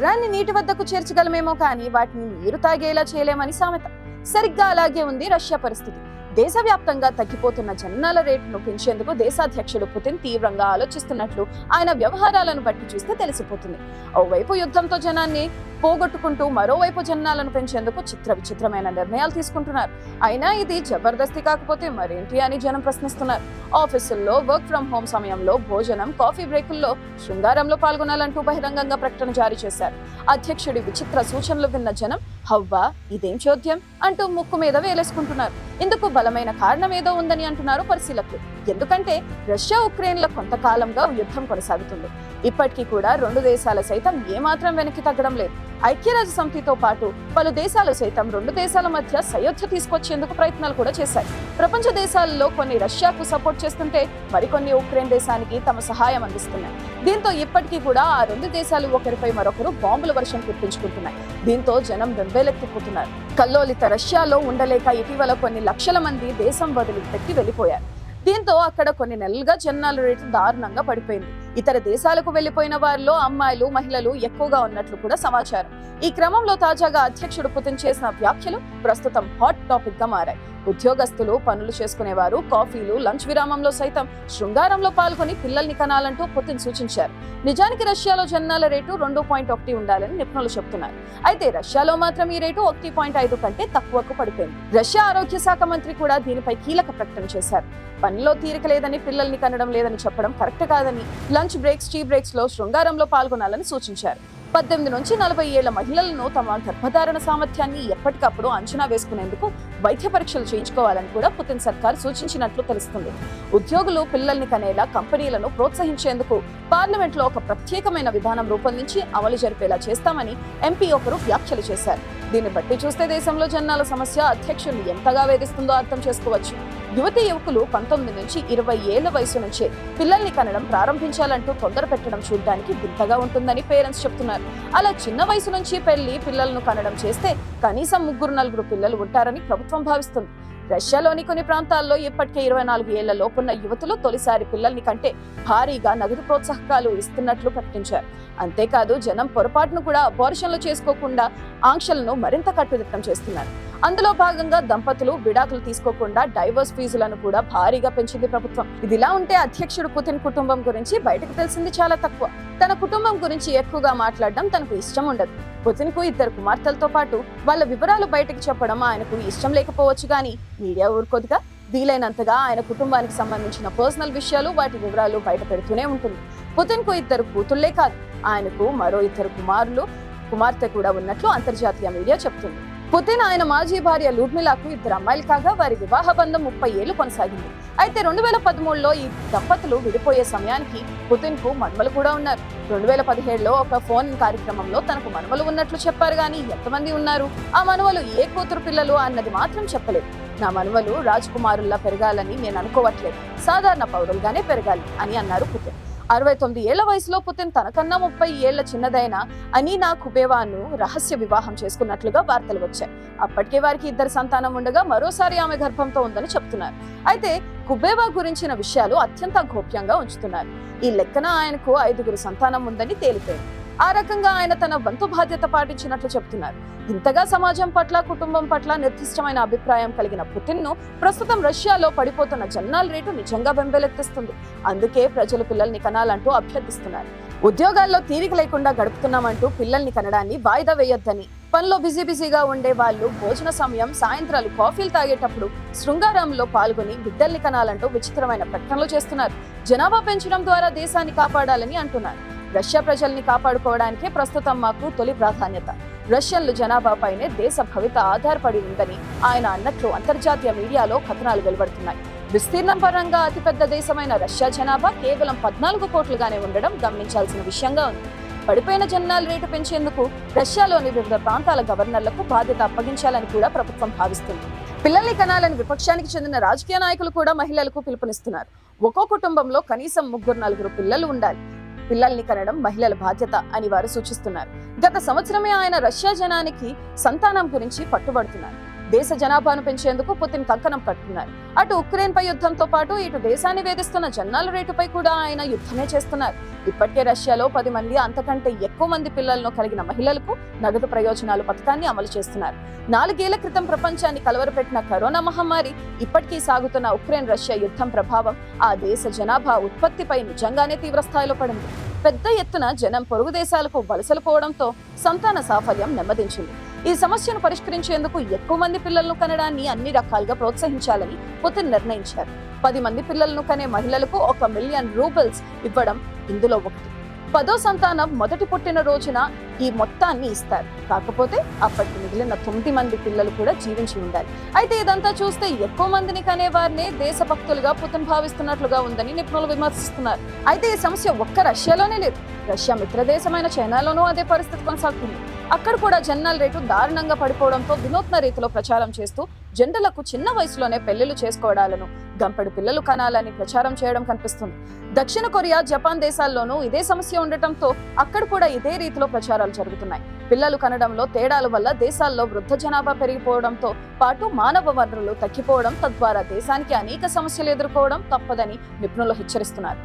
గుర్రాన్ని నీటి వద్దకు చేర్చగలమేమో కానీ వాటిని నీరు తాగేలా చేయలేమని సామెత. సరిగ్గా అలాగే ఉంది రష్యా పరిస్థితి. దేశవ్యాప్తంగా తగ్గిపోతున్న జనాల రేటును పెంచేందుకు దేశాధ్యక్షుడు పుతిన్ తీవ్రంగా ఆలోచిస్తున్నట్లు ఆయన వ్యవహారాలను బట్టి చూస్తే తెలిసిపోతుంది. ఓవైపు యుద్ధంతో జనాన్ని పోగొట్టుకుంటూ మరోవైపు జనాలను పెంచేందుకు చిత్ర విచిత్రమైన నిర్ణయాలు తీసుకుంటున్నారు. అయినా ఇది జబర్దస్తి కాకపోతే మరేంటి అని జనం ప్రశ్నిస్తున్నారు. ఆఫీసుల్లో వర్క్ ఫ్రం హోమ్ సమయంలో భోజనం కాఫీ బ్రేకుల్లో శృంగారంలో పాల్గొనాలంటూ బహిరంగంగా ప్రకటన జారీ చేశారు. అధ్యక్షుడి విచిత్ర సూచనలు విన్న జనం హవ్వా ఇదేం చోద్యం? అంటూ ముక్కు మీద వేలేసుకుంటున్నారు. ఇందుకు బలమైన కారణం ఏదో ఉందని అంటున్నారు పరిశీలకులు. ఎందుకంటే రష్యా ఉక్రెయిన్ల కొంతకాలంగా యుద్ధం కొనసాగుతుంది. ఇప్పటికీ కూడా రెండు దేశాల సైతం ఏమాత్రం వెనక్కి తగ్గడం లేదు. ఐక్యరాజ్య సమితితో పాటు పలు దేశాలు సైతం రెండు దేశాల మధ్య సయోధ్య తీసుకొచ్చేందుకు ప్రయత్నాలు కూడా చేశాయి. ప్రపంచ దేశాల్లో కొన్ని రష్యాకు సపోర్ట్ చేస్తుంటే మరికొన్ని ఉక్రెయిన్ దేశానికి తమ సహాయం అందిస్తున్నాయి. దీంతో ఇప్పటికీ కూడా ఆ రెండు దేశాలు ఒకరిపై మరొకరు బాంబుల వర్షం కురిపించుకుంటున్నాయి. దీంతో జనం బెంబేలెత్తిపోతున్నారు. కల్లోలిత రష్యాలో ఉండలేక ఇటీవల కొన్ని లక్షల మంది దేశం వదిలిపెట్టి వెళ్ళిపోయారు. దీంతో అక్కడ కొన్ని నెలలుగా జనాల రేటు దారుణంగా పడిపోయింది. ఇతర దేశాలకు వెళ్ళిపోయిన వారిలో అమ్మాయిలు మహిళలు ఎక్కువగా ఉన్నట్లు కూడా సమాచారం. ఈ క్రమంలో తాజాగా అధ్యక్షుడు పుతిన్ చేసిన వ్యాఖ్యలు ప్రస్తుతం హాట్ టాపిక్గా మారాయి. ఉద్యోగస్తులు పనులు చేసుకునేవారు కాఫీలు లంచ్ విరామంలో సైతం శృంగారంలో పాల్గొని పిల్లల్ని కనాలంటూ పుతిన్ సూచించారు. నిజానికి రష్యాలో జనాల రేటు రెండు పాయింట్ ఒకటి ఉండాలని నిపుణులు చెబుతున్నారు. అయితే రష్యాలో మాత్రం ఈ రేటు ఒకటి పాయింట్ ఐదు కంటే తక్కువకు పడిపోయింది. రష్యా ఆరోగ్య శాఖ మంత్రి కూడా దీనిపై కీలక ప్రకటన చేశారు. పనిలో తీరిక లేదని పిల్లల్ని కనడం లేదని చెప్పడం కరెక్ట్ కాదని లంచ్ బ్రేక్స్ టీ బ్రేక్స్లో శృంగారంలో పాల్గొనాలని సూచించారు. పద్దెనిమిది నుంచి నలభై ఏళ్ళ మహిళలను తమ గర్భధారణ సామర్థ్యాన్ని ఎప్పటికప్పుడు అంచనా వేసుకునేందుకు వైద్య పరీక్షలు చేయించుకోవాలని కూడా పుతిన్ సర్కార్ సూచించినట్లు తెలుస్తుంది. ఉద్యోగులు పిల్లల్ని కనేలా కంపెనీలను ప్రోత్సహించేందుకు పార్లమెంట్లో ఒక ప్రత్యేకమైన విధానం రూపొందించి అమలు జరిపేలా చేస్తామని ఎంపీ ఒకరు వ్యాఖ్యలు చేశారు. దీన్ని బట్టి చూస్తే దేశంలో జనాల సమస్య అధ్యక్షుల్ని ఎంతగా వేధిస్తుందో అర్థం చేసుకోవచ్చు. యువతి యువకులు పంతొమ్మిది నుంచి ఇరవై ఏళ్ళ వయసు నుంచే పిల్లల్ని కనడం ప్రారంభించాలంటూ తొందర పెట్టడం చూడడానికి వింతగా ఉంటుందని పేరెంట్స్ చెప్తున్నారు. అలా చిన్న వయసు నుంచి పెళ్ళి పిల్లలను కనడం చేస్తే కనీసం ముగ్గురు నలుగురు పిల్లలు ఉంటారని ప్రభుత్వం భావిస్తుంది. రష్యాలోని కొన్ని ప్రాంతాల్లో ఇప్పటికే ఇరవై నాలుగు ఏళ్ళ లోపున్న యువతులు తొలిసారి పిల్లల్ని కంటే భారీగా నగదు ప్రోత్సాహకాలు ఇస్తున్నట్లు ప్రకటించారు. అంతేకాదు జనం పొరపాటును కూడా అబార్షన్లు చేసుకోకుండా ఆంక్షలను మరింత కట్టుదిట్టం చేస్తున్నారు. అందులో భాగంగా దంపతులు విడాకులు తీసుకోకుండా డైవర్స్ ఫీజులను కూడా భారీగా పెంచింది ప్రభుత్వం. ఇదిలా ఉంటే అధ్యక్షుడు పుతిన్ కుటుంబం గురించి బయటకు తెలిసింది చాలా తక్కువ. తన కుటుంబం గురించి ఎక్కువగా మాట్లాడడం తనకు ఇష్టం ఉండదు. పుతిన్కు ఇద్దరు కుమార్తెలతో పాటు వాళ్ళ వివరాలు బయటకు చెప్పడం ఆయనకు ఇష్టం లేకపోవచ్చు కానీ మీడియా ఊరుకోదుగా? వీలైనంతగా ఆయన కుటుంబానికి సంబంధించిన పర్సనల్ విషయాలు వాటి వివరాలు బయట పెడుతూనే ఉంటుంది. పుతిన్కు ఇద్దరు కూతుళ్ళే కాదు ఆయనకు మరో ఇద్దరు కుమారులు కుమార్తె కూడా ఉన్నట్లు అంతర్జాతీయ మీడియా చెప్తుంది. పుతిన్ ఆయన మాజీ భార్య లూడ్మిలాకు ఇద్దరు అమ్మాయిలు కాగా వారి వివాహ బంధం ముప్పై ఏళ్ళు కొనసాగింది. అయితే రెండు వేల పదమూడులో ఈ దంపతులు విడిపోయే సమయానికి పుతిన్కు మనుమలు కూడా ఉన్నారు. రెండు వేల పదిహేడులో ఒక ఫోన్ కార్యక్రమంలో తనకు మనుమలు ఉన్నట్లు చెప్పారు కానీ ఎంతమంది ఉన్నారు? ఆ మనుమలు ఏ కూతురు పిల్లలు అన్నది మాత్రం చెప్పలేదు. నా మనుమలు రాజకుమారుల్లా పెరగాలని నేను అనుకోవట్లేదు. సాధారణ పౌరులుగానే పెరగాలి అని అన్నారు పుతిన్. అరవై తొమ్మిది ఏళ్ళ వయసులో పుతిన్ తనకన్నా ముప్పై ఏళ్ళ చిన్నదైన అనీనా కుబేవాను రహస్య వివాహం చేసుకున్నట్లుగా వార్తలు వచ్చాయి. అప్పటికే వారికి ఇద్దరు సంతానం ఉండగా మరోసారి ఆమె గర్భంతో ఉందని చెప్తున్నారు అయితే కుబేవా గురించిన విషయాలు అత్యంత గోప్యంగా ఉంచుతున్నారు. ఈ లెక్కన ఆయనకు ఐదుగురు సంతానం ఉందని తేలిపోయింది. ఆ రకంగా ఆయన తన వంతు బాధ్యత పాటించినట్లు చెప్తున్నారు ఇంతగా సమాజం పట్ల కుటుంబం పట్ల నిర్దిష్టమైన అభిప్రాయం కలిగిన పుతిన్ను ప్రస్తుతం రష్యాలో పడిపోతున్న జన్నాల రేటు నిజంగా బెంబేలెత్తిస్తుంది. అందుకే ప్రజలు పిల్లల్ని కనాలంటూ అభ్యర్థిస్తున్నారు. ఉద్యోగాల్లో తీరిక లేకుండా గడుపుతున్నామంటూ పిల్లల్ని కనడాన్ని వాయిదా వేయొద్దని పనిలో బిజీ బిజీగా ఉండే వాళ్ళు భోజన సమయం సాయంత్రాలు కాఫీలు తాగేటప్పుడు శృంగారంలో పాల్గొని బిడ్డల్ని కనాలంటూ విచిత్రమైన ప్రకటనలు చేస్తున్నారు. జనాభా పెంచడం ద్వారా దేశాన్ని కాపాడాలని అంటున్నారు. రష్యా ప్రజల్ని కాపాడుకోవడానికే ప్రస్తుతం మాకు తొలి ప్రాధాన్యత. రష్యన్లు జనాభాపైనే దేశ భవిత ఆధారపడి ఉందని ఆయన అన్నట్లు అంతర్జాతీయ మీడియాలో కథనాలు వెలువడుతున్నాయి. విస్తీర్ణం పరంగా అతిపెద్ద దేశమైన రష్యా జనాభా కేవలం పద్నాలుగు కోట్లుగానే ఉండడం గమనించాల్సిన విషయంగా ఉంది. పడిపోయిన జనాల రేటు పెంచేందుకు రష్యాలోని వివిధ ప్రాంతాల గవర్నర్లకు బాధ్యత అప్పగించాలని కూడా ప్రభుత్వం భావిస్తుంది. పిల్లల్ని కనాలని విపక్షానికి చెందిన రాజకీయ నాయకులు కూడా మహిళలకు పిలుపునిస్తున్నారు. ఒక్కో కుటుంబంలో కనీసం ముగ్గురు నలుగురు పిల్లలు ఉండాలి. పిల్లల్ని కనడం మహిళల బాధ్యత అని వారు సూచిస్తున్నారు. గత సంవత్సరమే ఆయన రష్యా జనానికి సంతానం గురించి పట్టుబడుతున్నారు. దేశ జనాభాను పెంచేందుకు పుతిన్ కంకణం కట్టుకున్నారు అటు ఉక్రెయిన్ పై యుద్ధంతో పాటు ఇటు దేశాన్ని వేధిస్తున్న జన్నాల రేటుపై కూడా ఆయన యుద్ధమే చేస్తున్నారు. ఇప్పటికే రష్యాలో పది మంది అంతకంటే ఎక్కువ మంది పిల్లలను కలిగిన మహిళలకు నగదు ప్రయోజనాలు పథకాన్ని అమలు చేస్తున్నారు. నాలుగేళ్ళ క్రితం ప్రపంచాన్ని కలవరపెట్టిన కరోనా మహమ్మారి ఇప్పటికీ సాగుతున్న ఉక్రెయిన్ రష్యా యుద్ధం ప్రభావం ఆ దేశ జనాభా ఉత్పత్తిపై నిజంగానే తీవ్రస్థాయిలో పడింది. పెద్ద ఎత్తున జనం పొరుగు దేశాలకు వలసలు పోవడంతో సంతాన సాఫల్యం నెమ్మదించింది. ఈ సమస్యను పరిష్కరించేందుకు ఎక్కువ మంది పిల్లలను కనడాన్ని అన్ని రకాలుగా ప్రోత్సహించాలని పుతిన్ నిర్ణయించారు. పది మంది పిల్లలను కనే మహిళలకు ఒక మిలియన్ రూబల్స్ ఇవ్వడం ఇందులో ఒకటి. పదో సంతానం మొదటి పుట్టిన రోజున ఈ మొత్తాన్ని ఇస్తారు. కాకపోతే అప్పటికి మిగిలిన తొమ్మిది మంది పిల్లలు కూడా జీవించి ఉండాలి. అయితే ఇదంతా చూస్తే ఎక్కువ మందిని కనే వారినే దేశభక్తులుగా పుతిన్ భావిస్తున్నట్లుగా ఉందని నిపుణులు విమర్శిస్తున్నారు. అయితే ఈ సమస్య ఒక్క రష్యాలోనే లేదు. రష్యా మిత్రదేశమైన చైనాలోనూ అదే పరిస్థితి కొనసాగుతుంది. అక్కడ కూడా జనరల్ రేటు దారుణంగా పడిపోవడంతో వినూత్న రీతిలో ప్రచారం చేస్తూ జంటలకు చిన్న వయసులోనే పెళ్ళిళ్ళు చేసుకోవడాలను గంపెడు పిల్లలు కనాలని ప్రచారం చేయడం కనిపిస్తుంది. దక్షిణ కొరియా జపాన్ దేశాల్లోనూ ఇదే సమస్య ఉండటంతో అక్కడ కూడా ఇదే రీతిలో ప్రచారాలు జరుగుతున్నాయి. పిల్లలు కనడంలో తేడాల వల్ల దేశాల్లో వృద్ధ జనాభా పెరిగిపోవడంతో పాటు మానవ వనరులు తగ్గిపోవడం తద్వారా దేశానికి అనేక సమస్యలు ఎదుర్కోవడం తప్పదని నిపుణులు హెచ్చరిస్తున్నారు.